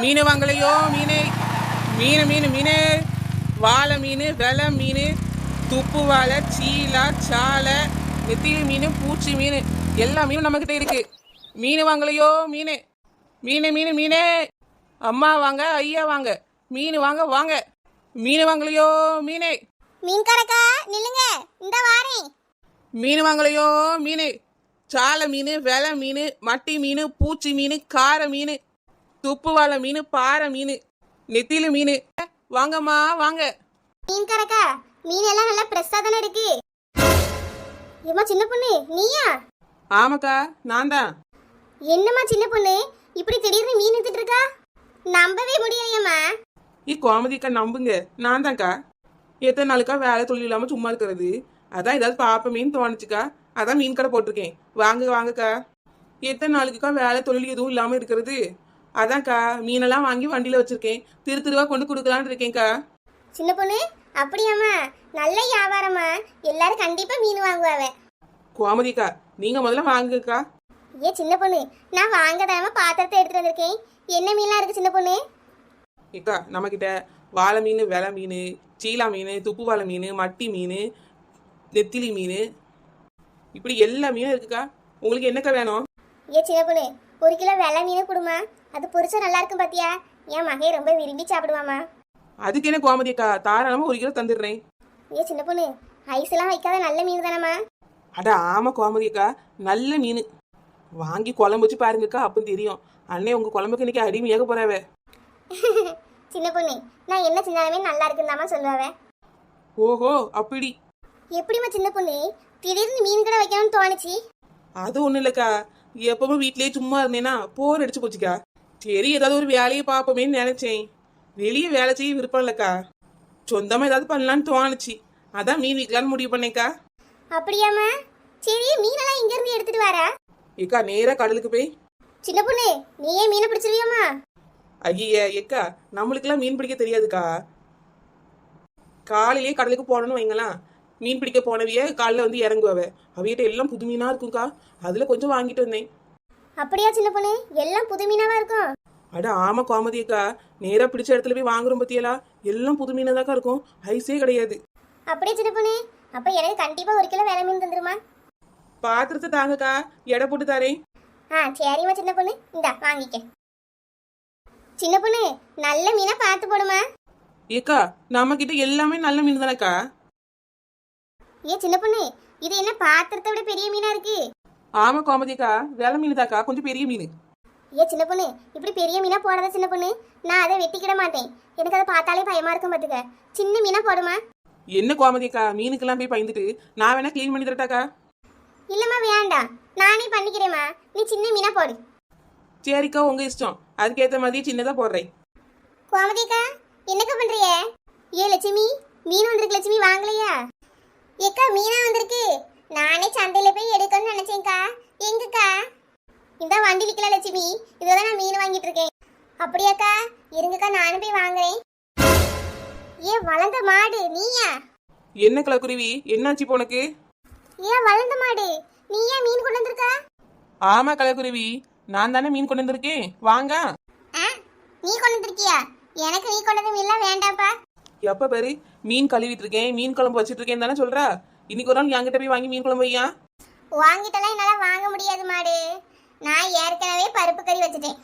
மீன் வாங்கலையோ? மீனே. மீன் மீன் மீனே. வாழை மீன் வெலை மீன் துப்பு வாழை சீலா சாலை நெத்திலி மீன் பூச்சி மீன். எல்லா மீனும் நம்மக்கிட்ட இருக்கு. மீன் வாங்கலையோ? மீனே. மீன் மீன் மீனே. அம்மா வாங்க ஐயா வாங்க. மீன் வாங்க வாங்க. மீன் வாங்கலையோ? மீனே. மீன்காரக்கா நில்லுங்க. இந்த வாரேன் மீன் வாங்கலையோ? மீன். சாலை மீன் வெலை மீன் மட்டி மீன் பூச்சி மீன் கார மீன். துப்பு வாழை மீன் பாறை மீன் நெத்திலி மீன். வாங்கம்மா வாங்க. மீன்காரக்கா மீன் எல்லாம் நல்லா ஃப்ரெஷ்ஷாக தானே இருக்கு? ஏம்மா சின்ன பொண்ணு நீயா? ஆமாக்கா நான் தான். என்னம்மா சின்ன பொண்ணு? இப்படி திடீர்னு மீன் வித்துட்டு இருக்கா? நம்பவே முடியலையம்மா. இ கோமதிக்கா நம்புங்க. நான் தான்க்கா. எத்தனை நாளுக்கா வேலை தொழில் இல்லாமல் சும்மா இருக்கிறது? அதான் ஏதாவது பார்ப்பமேன்னு தோணுச்சுக்கா. அதான் மீன் கடை போட்டிருக்கேன். வாங்க வாங்கக்கா. எத்தனை நாளுக்குக்கா வேலை தொழில் எதுவும் இல்லாமல் இருக்கிறது? அதான்க்கா மீனெல்லாம் வாங்கி வண்டியில் வச்சிருக்கேன். திரு திருவா கொண்டு கொடுக்கலான்னு இருக்கேன்க்கா. சின்ன பொண்ணு அப்படியாம்மா? நல்ல வியாபாரம்மா. எல்லாரும் கண்டிப்பா மீன் வாங்குவாவ கோமதிக்கா நீங்க முதல்ல வாங்குக்கா ஏ சின்ன பொண்ணு நான் வாங்கதாம பாத்திரத்தை எடுத்துட்டு வந்திருக்கேன். என்ன மீன்லாம் இருக்கு சின்ன பொண்ணு? ஏக்கா நம்மக்கிட்ட வாழை மீன் வெலை மீன் சீலா மீன் துப்பு வாழை மீன் மட்டி மீன் நெத்திலி மீன். இப்படி எல்லா மீனும் இருக்குக்கா. உங்களுக்கு என்னக்கா வேணும்? ஏ சின்ன பொண்ணு ஒரு கிலோ வெள்ளை மீன் கொடுமா அது பொரிச்சா நல்லா இருக்கும் பாத்தியா? என் மகை ரொம்ப விரும்பி சாப்பிடுவாமா அதுக்கு என்ன கோமதி அக்கா? தாராளமாக ஒரு கிலோ தந்துடுறேன். ஏ சின்ன பொண்ணு ஐஸ் எல்லாம் வைக்காத நல்ல மீன் தானம்மா? அட ஆமா கோமதி அக்கா நல்ல மீன். வாங்கி குழம்பு வச்சு பாருங்கக்கா அப்போ தெரியும். அண்ணே உங்க குழம்புக்கு இன்னைக்கு அடிமையாக போறாவ. சின்ன பொண்ணு நான் என்ன செஞ்சாலுமே நல்லா இருக்குன்னு சொல்லுவாவே. ஓஹோ அப்படி. எப்படிம்மா சின்ன பொண்ணு திடீர்னு மீன் கடை வைக்கணும்னு தோணுச்சு? அது ஒன்றும் இல்லைக்கா. எப்பவும் வீட்லயே சும்மா இருந்தேன்னா போர் அடிச்சு போச்சுக்கா. சரி ஏதாவது ஒரு வேலையை பார்ப்போமேன்னு நினைச்சேன். வெளியே வேலை செய்ய விருப்பம் இல்லைக்கா. சொந்தமாக ஏதாவது பண்ணலான்னு தோணுச்சு. அதான் மீன் விற்கலான்னு முடிவு பண்ணேக்கா. அப்படியாம்மா? சரி மீனெல்லாம் இங்க இருந்து எடுத்துட்டு வரா? ஏக்கா நேராக கடலுக்கு போய். சின்ன பொண்ணு நீயே மீனை பிடிச்சிருவியாம்மா? ஐய ஏக்கா நம்மளுக்கெல்லாம் மீன் பிடிக்க தெரியாதுக்கா. காலையிலேயே கடலுக்கு போனோன்னு வைங்களேன். மீன் பிடிக்க போனவிய காலைல வந்து இறங்குவவ. அவிகிட்ட எல்லாம் புது மீனா இருக்கும்க்கா. அதுல கொஞ்சம் வாங்கிட்டு வந்தேன். அப்படியா சின்ன பொண்ணு? எல்லாம் புது மீனாவா இருக்கும்? அட ஆமா கோமதி அக்கா. நேரா பிடிச்ச இடத்துல போய் வாங்குறோம் பத்தியலா? எல்லாம் புது மீனா தாக்கா இருக்கும். ஐஸே கிடையாது. அப்படியே சின்ன பொண்ணு? அப்ப எனக்கு கண்டிப்பா ஒரு கிலோ வெலை மீன் தந்துருமா? பாத்திரத்தை தாங்கக்கா. எடை போட்டு தரேன். ஆ சரிம்மா சின்ன பொண்ணு. இந்தா வாங்கிக்க. சின்ன பொண்ணு நல்ல மீனா பார்த்து போடுமா? ஏக்கா நம்ம கிட்ட எல்லாமே நல்ல மீன் தானக்கா? ஏ சின்ன பொண்ணு இது என்ன பாத்திரத்தை விட பெரிய மீனா இருக்கு? ஆமா கோமதி அக்கா வெலை மீன் தாக்கா கொஞ்சம் பெரிய மீன். ஏ சின்ன பொண்ணு இப்படி பெரிய மீனா போடாத சின்ன பொண்ணு. நான் அதை வெட்டிக்கிட மாட்டேன். எனக்கு அதை பார்த்தாலே பயமா இருக்கும் பார்த்துக்க சின்ன மீனா போடுமா? என்ன கோமதி அக்கா மீனுக்கெல்லாம் போய் பயந்துட்டு நான் வேணா க்ளீன் பண்ணி தரட்டாக்கா? இல்லம்மா வேண்டாம். நானே பண்ணிக்கிறேம்மா. நீ சின்ன மீனா போடு. சரிக்கா உங்க இஷ்டம். அதுக்கேற்ற மாதிரி சின்னதா போடுறேன். கோமதிக்கா என்னக்கா பண்றிய? ஏ லட்சுமி மீன் வந்திருக்கு லட்சுமி வாங்கலையா? ஏக்கா மீனா வந்திருக்கு. நானே சந்தையில போய் எடுக்கணும்னு நினைச்சேன்க்கா. எங்கக்கா? இந்த வண்டி விற்கல லட்சுமி. இதோட நான் மீன் வாங்கிட்டு இருக்கேன். அப்படியாக்கா? இருங்கக்கா நானும் போய் வாங்குறேன். ஏ வளர்ந்த மாடு நீயா? என்ன கலக்குருவி? என்னாச்சு இப்போ உனக்கு? ஏன் வளர்ந்த மாடு நீ ஏன் மீன் கொண்டு வந்திருக்கா? ஆமா கலக்குருவி. நான் தானே மீன் கொண்டு வந்திருக்கேன். வாங்க. ஆ நீ கொண்டு வந்திருக்கியா? எனக்கு நீ கொண்டு வந்து மீன்லாம் வேண்டாம்ப்பா. எப்ப பாரு மீன் கழுவிட்டு இருக்கேன் மீன் குழம்பு வச்சிட்டு இருக்கேன் தானே சொல்றா. இன்னைக்கு ஒரு நாள் என்கிட்ட போய் வாங்கி மீன் குழம்பு வையா? வாங்கிட்டெல்லாம் என்னால வாங்க முடியாது மாடு. நான் ஏற்கனவே பருப்பு கறி வச்சுட்டேன்.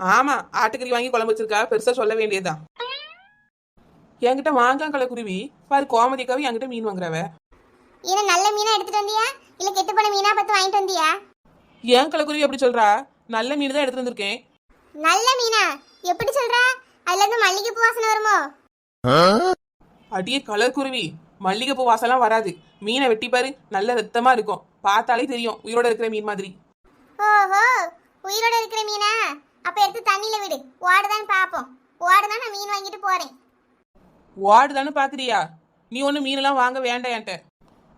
ஆமா ஆட்டுக்கறி வாங்கி குழம்பு வச்சிருக்கா. பெருசா சொல்ல வேண்டியதுதான் என்கிட்ட வாங்க கலக்குருவி பாரு கோமதிக்காவே என்கிட்ட மீன் வாங்குறவ. ஏன்னா நல்ல மீனா எடுத்துட்டு வந்தியா? இல்ல கெட்டு போன மீனா பார்த்து வாங்கிட்டு வந்தியா? ஏன் கலக்குருவி அப்படி சொல்றா? நல்ல மீன் தான் எடுத்துட்டு வந்திருக்கேன். நல்ல மீனா? எப்படி சொல்ற? அதுல இருந்து மல்லிகைப்பூ வாசனை வருமோ? அடியே கலர் குருவி. மல்லிகைப்பூ வாசம்லாம் வராது. மீனை வெட்டி பாரு நல்ல ரத்தமா இருக்கும். பார்த்தாலே தெரியும் உயிரோட இருக்கிற மீன் மாதிரி. ஓஹோ உயிரோட இருக்கிற மீனா? அப்ப எடுத்து தண்ணியில விடு. ஓடுதான்னு பாப்போம். ஓடுதான் நான் மீன் வாங்கிட்டு போறேன். தானே பாக்குறியா? நீ ஒண்ணு மீனெல்லாம் வாங்க வேண்டாம் என்கிட்ட.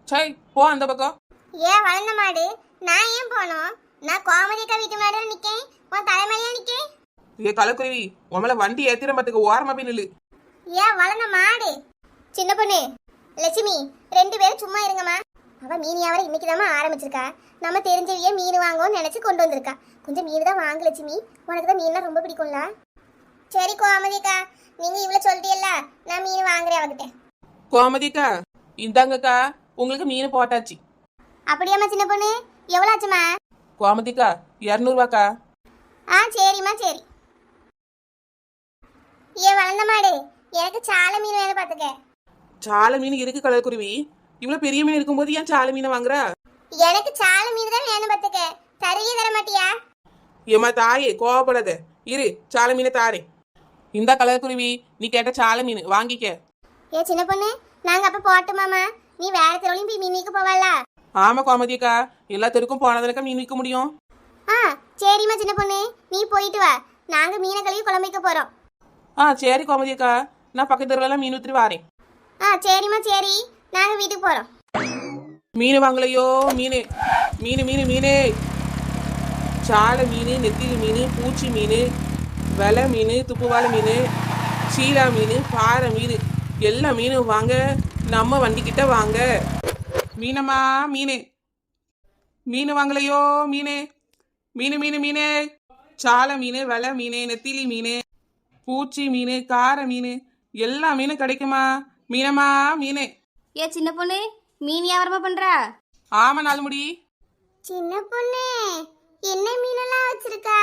சை போ அந்த பக்கம். ஏன் வளர்ந்த மாடு. நான் ஏன் போனோம்? நான் கோமதிக்கா வீட்டு முன்னாடி நிக்கேன். உன் தலைமையில நிக்கேன்? ஏ கலக்குருவி உமல வண்டி ஏத்திர பத்துக்கு ஓரமா போய் நில்லு. ஏன் வளர்ந்த மாடு. சின்ன பொண்ணு லட்சுமி ரெண்டு பேரும் சும்மா இருங்கம்மா. அவ மீன் வியாபாரம் இன்னைக்கு தாம்மா ஆரம்பிச்சிருக்கா. நம்ம தெரிஞ்சவிய மீன் வாங்குவோம்னு நினைச்சு கொண்டு வந்திருக்கா. கொஞ்சம் மீன் தான் வாங்கு லட்சுமி. உனக்கு தான் மீன்லாம் ரொம்ப பிடிக்கும்ல? சரி கோமதிக்கா நீங்க இவ்வளவு சொல்லிட்டீல்ல நான் மீன் வாங்குறேன் அவகிட்ட. கோமதிக்கா இந்தாங்கக்கா உங்களுக்கு மீன் போட்டாச்சு. அப்படியாம்மா சின்ன பொண்ணு? எவ்வளோ ஆச்சுமா கோமதிக்கா இரநூறுவாக்கா. ஆ சரிம்மா சரி. ஏன் வளர்ந்த மாடு எனக்கு சால மீன் வேணும் பார்த்துக்க. சால மீன் இருக்கு கலர்குருவி இவ்வளவு பெரிய மீன் இருக்கும்போது ஏன் சால மீனை வாங்குறா? எனக்கு சால மீன் தான் வேணும் பார்த்துக்க. தருவியே தர மாட்டியா? ஏம்மா தாயே கோவப்படாத. இரு சால மீனை தாரேன். இந்த கலர்குருவி நீ கேட்ட சால மீன் வாங்கிக்க. ஏ சின்ன பொண்ணு நாங்க அப்ப போட்டுமாமா நீ வேற தெருவுலையும் போய் மீன் விற்க போவாள? ஆமா கோமதிக்கா எல்லா தெருக்கும் போனதுனக்கா மீன் விற்க முடியும். ஆ சரிம்மா சின்ன பொண்ணு நீ போயிட்டு வா. நாங்க மீனை கழுவி குழம்பு வைக்க போறோம். ஆ சரி கோமதிக்கா நான் பக்கத்து தெருவுலாம் மீன் வித்துட்டு வாரேன். ஆ சரிம்மா சரி. நாங்க வீட்டுக்கு போறோம். மீன் வாங்கலையோ? மீன். மீன் மீன் மீன். சாலை மீன் நெத்திலி மீன் பூச்சி மீன் வெலை மீன் துப்புவாலை மீன் சீலா மீன் பாறை மீன். எல்லா மீனும் வாங்க. நம்ம வண்டிக்கிட்ட வாங்க. மீனம்மா மீன். மீன் வாங்கலையோ? மீன். மீன் மீன் மீன். சாலை மீன் வெலை மீன் நெத்திலி மீன் பூச்சி மீன் கார மீன். எல்லா மீனும் கிடைக்குமா? மீனம்மா மீன். ஏ சின்ன பொண்ணு மீன் வியாபாரமா பண்றா? ஆமா நாலுமுடி. சின்ன பொண்ணு என்ன மீனெல்லாம் வச்சிருக்கா?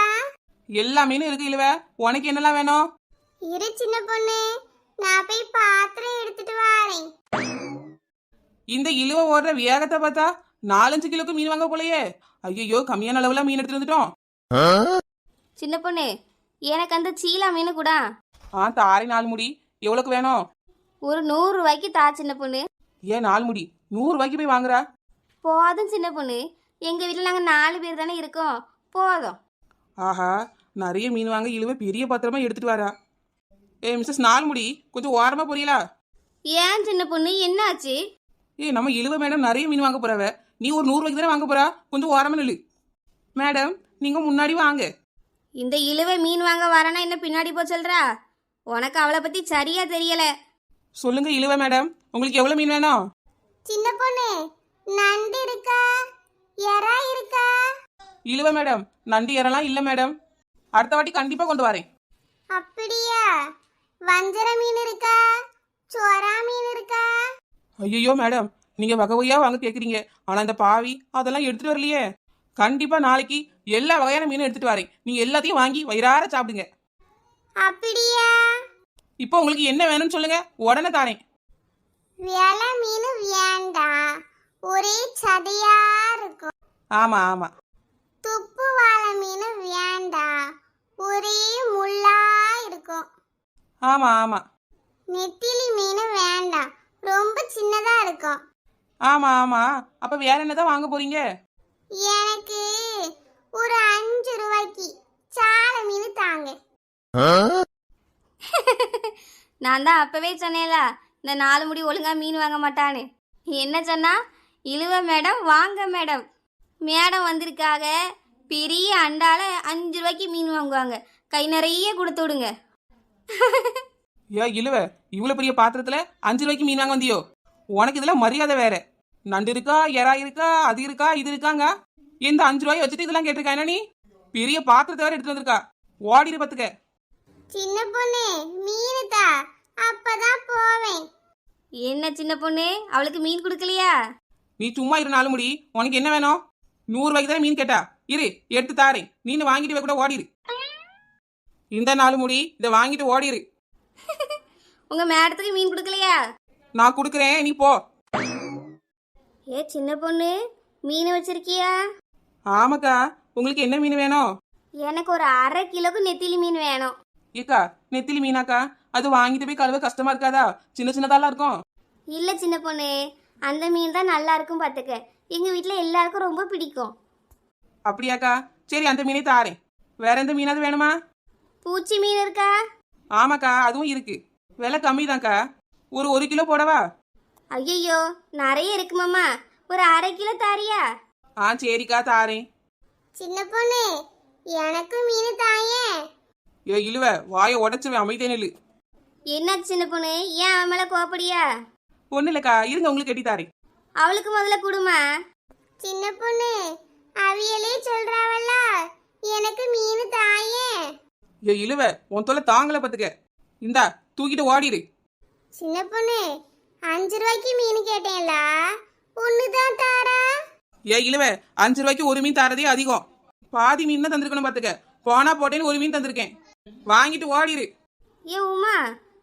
எல்லா மீனும் இருக்கு இல்லவ உனக்கு என்னெல்லாம் வேணும்? இரு சின்ன பொண்ணு. நான் போய் பாத்திரம் எடுத்துட்டு வரேன். இந்த இழுவ ஓடுற வேகத்தை பார்த்தா நாலஞ்சு கிலோக்கு மீன் வாங்க போலயே. ஐயோ கம்மியான அளவுல மீன் எடுத்துட்டு வந்துட்டோம். சின்ன பொண்ணு எனக்கு அந்த சீலா மீன் கூட. ஆ தாரை நாலு முடி எவ்வளோக்கு வேணும்? ஒரு நூறு ரூபாய்க்கு தா சின்ன பொண்ணு. ஏன் நாலு முடி? நூறு ரூபாய்க்கு போய் வாங்குறா? போதும் சின்ன பொண்ணு. எங்க வீட்டில் நாங்கள் நாலு பேர் தானே இருக்கோம். போதும். ஆஹா நிறைய மீன் வாங்க இழுவ பெரிய பத்திரமா எடுத்துட்டு வரா. ஏ மிஸ்ஸஸ் நாலுமுடி கொஞ்சம் ஓரமா புரியலா? ஏன் சின்ன பொண்ணு? என்னாச்சு? ஏ நம்ம இழுவ மேடம் நிறைய மீன் வாங்க போறவ. நீ ஒரு நூறு ரூபாய்க்கு தானே வாங்க போறா? கொஞ்சம் ஓரமா நில்லு. மேடம் நீங்க முன்னாடி வாங்க. இந்த இழுவை மீன் வாங்க வரேன்னா என்ன பின்னாடி போ சொல்றா? உனக்கு அவளை பத்தி சரியா தெரியல. சொல்லுங்க இழுவ மேடம். உங்களுக்கு எவ்வளவு மீன் வேணும்? சின்ன பொண்ணு நண்டு இருக்கா? எறா இருக்கா? இழுவ மேடம். நண்டு ஏறலாம் இல்ல மேடம். அடுத்த வாட்டி கண்டிப்பா கொண்டு வரேன். அப்படியா? வஞ்சர மீன் இருக்கா? சொரா மீன் இருக்கா? ஐயோ மேடம். நீங்க வகை வகையா வாங்க கேக்குறீங்க. ஆனா இந்த பாவி அதெல்லாம் எடுத்துட்டு வரலையே. கண்டிப்பா நாளைக்கு எல்லா வகையான மீனும் எடுத்துட்டு வரேன். நீங்க எல்லாத்தையும் வாங்கி வயிறார சாப்பிடுங்க. அப்படியா? இப்போ உங்களுக்கு என்ன வேணும்னு சொல்லுங்க? உடனே தாரேன். விலை மீன் வேண்டாம் ஒரே சதையா இருக்கும். ஆமா ஆமா. துப்பு வாழை மீன் வேண்டாம் ஒரே முள்ளா இருக்கும். ஆமா ஆமா. நெத்திலி மீன் வேண்டாம் ரொம்ப சின்னதா இருக்கும். ஆமா ஆமா. அப்ப வேற என்னதான் வாங்க போறீங்க? எனக்கு ஒரு அஞ்சு ரூபாய்க்கு சாலை மீன் தாங்க. நான் தான் அப்பவே சொன்னேன்ல இந்த நாலு முடி ஒழுங்கா மீன் வாங்க மாட்டான்னு. என்ன சொன்னா? இழுவ மேடம் வாங்க மேடம். மேடம் வந்திருக்காக பெரிய அண்டால அஞ்சு ரூபாய்க்கு மீன் வாங்குவாங்க. கை நிறைய கொடுத்து விடுங்க. ஏ இழுவ இவ்வளவு பெரிய பாத்திரத்துல அஞ்சு ரூபாய்க்கு மீன் வாங்க வந்தியோ? உனக்கு இதெல்லாம் மரியாதை வேற. நண்டு இருக்கா எறா இருக்கா அது இருக்கா இது இருக்காங்க? இந்த அஞ்சு ரூபாய் வச்சுட்டு இதெல்லாம் கேட்டிருக்கா என்ன நீ? பெரிய பாத்திரத்தை வேற எடுத்து வந்திருக்கா. ஓடிடு பத்துக்க. சின்ன பொண்ணு மீன் தா அப்பதான் போவேன். என்ன சின்ன பொண்ணு? அவளுக்கு மீன் கொடுக்கலையா? நீ சும்மா இரு நாலு முடி. உனக்கு என்ன வேணும்? நூறு ரூபாய்க்கு தானே மீன் கேட்டா. இரு எடுத்து தாரேன். நீனு வாங்கிட்டு போய் கூட ஓடிரு. இந்த நாலு முடி இதை வாங்கிட்டு ஓடிரு. உங்க மேடத்துக்கு மீன் கொடுக்கலையா? நான் கொடுக்குறேன். நீ போ. ஏ சின்ன பொண்ணு மீன் வச்சிருக்கியா? ஆமாக்கா. உங்களுக்கு என்ன மீன் வேணும்? எனக்கு ஒரு அரை கிலோக்கு நெத்திலி மீன் வேணும். ஏக்கா நெத்திலி மீனாக்கா அது வாங்கிட்டு போய் கழுவ கஷ்டமா இருக்காதா? சின்ன சின்னதாலாம் இருக்கும். இல்ல சின்ன பொண்ணு அந்த மீன் தான் நல்லா இருக்கும் பார்த்துக்க எங்க வீட்டில் எல்லாருக்கும் ரொம்ப பிடிக்கும். அப்படியாக்கா சரி அந்த மீனே தாரேன். வேற எந்த மீனாவது வேணுமா? பூச்சி மீன் இருக்கா? ஆமாக்கா அதுவும் இருக்கு. விலை கம்மி ஒரு ஒரு கிலோ போடவா? ஐயையோ நிறைய இருக்குமாம்மா ஒரு அரை கிலோ தாரியா? ஆ சரிக்கா தாரேன். சின்ன பொண்ணு எனக்கு மீன் தாயே. ஏ இழுவ வாயை உடச்சுவேன் அமைத்தே நில்லு. என்னாச்சு சின்ன பொண்ணு? ஏன் அவன் மேலே கோப்படியா ஒன்றும் இல்லைக்கா இருங்க உங்களுக்கு கட்டி தாரேன். அவளுக்கு முதல்ல கொடுமா. சின்ன பொண்ணு அவியலே சொல்றாவல்ல எனக்கு மீன் தாயே. ஏ இழுவ உன் தொலை தாங்கல பாத்துக்க. இந்தா தூக்கிட்டு ஓடிடு. சின்ன பொண்ணு அஞ்சு ரூபாய்க்கு மீன் கேட்டேன்ல ஒண்ணுதான் தாரா? ஏ இழுவ அஞ்சு ரூபாய்க்கு ஒரு மீன் தரதே அதிகம். பாதி மீன் தான் தந்திருக்கணும் பாத்துக்க. போனா போட்டேன்னு ஒரு மீன் தந்திருக்கேன். வாங்கிட்டு ஓடிடு ஏ உமா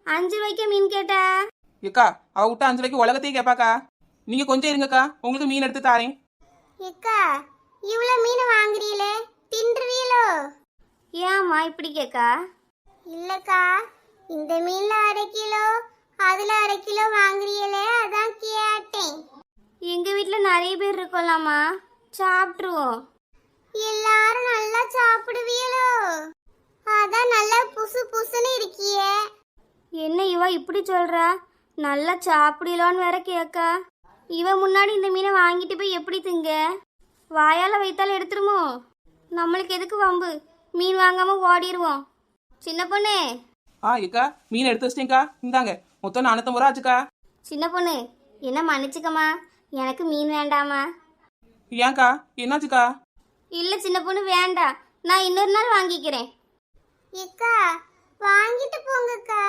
அஞ்சு ரூபாய்க்கு மீன் கேட்டா? ஏக்கா அவ விட்டு அஞ்சு ரூபாய்க்கு உலகத்தையும் கேட்பாக்கா நீங்க கொஞ்சம் இருங்கக்கா உங்களுக்கு மீன் எடுத்து தாரேன். எக்கா இவ்வளோ மீன் வாங்குறீங்களே தின்றுவீங்களோ? ஏம்மா இப்படி கேக்கா? இல்லக்கா இந்த மீன்ல அரை கிலோ அதுல அரை கிலோ வாங்குறீங்களே அதான் கேட்டேன். எங்க வீட்ல நிறைய பேர் இருக்கோம்லாமா சாப்பிட்ருவோம் எல்லாரும் நல்லா சாப்பிடுவீங்களோ? அதான் நல்லா புசு புசுன்னு இருக்கியே. என்ன இவ இப்படி சொல்றா? நல்லா சாப்பிடலான்னு வேற கேக்கா. இவ முன்னாடி இந்த மீனை வாங்கிட்டு போய் எப்படி திங்க? வாயால வைத்தாலும் எடுத்துருமோ? நம்மளுக்கு எதுக்கு வம்பு? மீன் வாங்காம ஓடிடுவோம் சின்ன பொண்ணு. ஆ ஏக்கா மீன் எடுத்து வச்சிட்டேங்க்கா இந்தாங்க. மொத்தம் நானூத்தம்பது ரூபா ஆச்சுக்கா. சின்ன பொண்ணு என்ன மன்னிச்சுக்கம்மா? எனக்கு மீன் வேண்டாமா ஏன்க்கா என்னாச்சுக்கா? இல்ல சின்ன பொண்ணு வேண்டாம். நான் இன்னொரு நாள் வாங்கிக்கிறேன். எக்கா வாங்கிட்டு போங்கக்கா.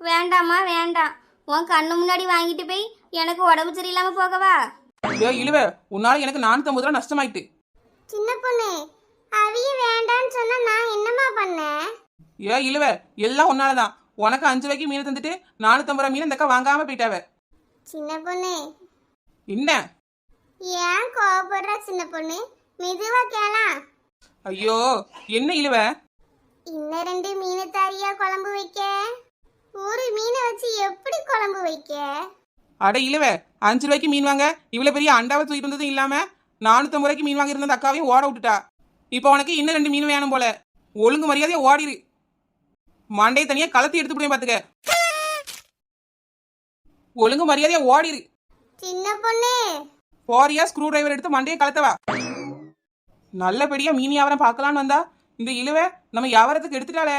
வேண்டாம்மா வேண்டாம். உன் கண்ணு முன்னாடி வாங்கிட்டு போய் எனக்கு உடம்பு சரியில்லாம போகவா? ஏ இழுவ. உன்னால எனக்கு நானூத்தம்பது ரூபா நஷ்டமாயிட்டு. சின்ன பொண்ணு அவிய வேண்டான்னு சொன்னா நான் என்னம்மா பண்ணேன்? ஏ இழுவ. எல்லாம் உன்னாலதான். உனக்கு அஞ்சு ரூபாய்க்கு மீன் தந்துட்டு நானூத்தம்பது ரூபா மீன் இந்த அக்கா வாங்காம போயிட்டாவ. சின்ன பொண்ணு. என்ன? ஏன் கோவப்படுறா சின்ன பொண்ணு? மெதுவா கேளாம். ஐயோ என்ன இழுவ? இன்னும் ரெண்டு மீன் தாரியா குழம்பு வைக்க? ஒரு மீனை வச்சு எப்படி குழம்பு வைக்க? அட இழுவ அஞ்சு ரூபாய்க்கு மீன் வாங்க. இவ்வளவு பெரிய அண்டாவை தூக்கிட்டு வந்ததும் இல்லாம நானூத்தம்பது ரூபாய்க்கு மீன் வாங்கி இருந்த அக்காவையும் ஓட விட்டுட்டா. இப்போ உனக்கு இன்னும் ரெண்டு மீன் வேணும் போல. ஒழுங்கு மரியாதையா ஓடிரு. மண்டையை தனியா கலத்தி எடுத்து போய் பாத்துக்க. ஒழுங்கு மரியாதையா ஓடிரு. சின்ன பொண்ணு. போறியா ஸ்க்ரூ டிரைவர் எடுத்து மண்டையை கலத்தவா? நல்லபடியா மீன் வியாபாரம் பார்க்கலான்னு வந்தா இந்த இழுவை நம்ம வியாபாரத்துக்கு எடுத்துட்டாளே.